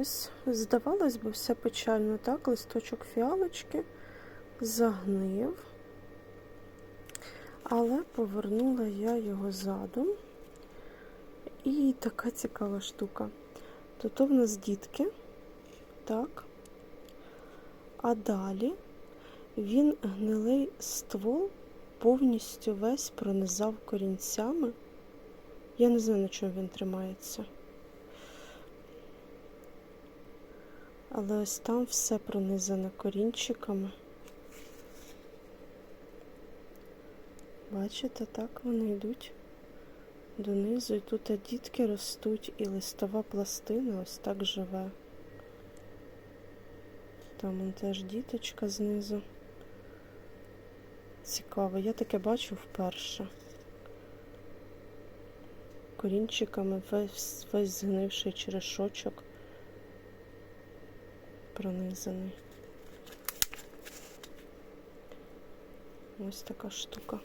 Ось, здавалось би, все печально, так? Листочок фіалочки загнив. Але повернула я його задом. І така цікава штука. Тут в нас дітки, так. А далі він гнилий ствол повністю весь пронизав корінцями. Я не знаю, на чому він тримається. Але ось там все пронизане корінчиками. Бачите, так вони йдуть донизу. І тут дітки ростуть, і листова пластина ось так живе. Там теж діточка знизу. Цікаво, я таке бачу вперше. Корінчиками весь, весь згнивший черешочок пронизаний. Ось така штука.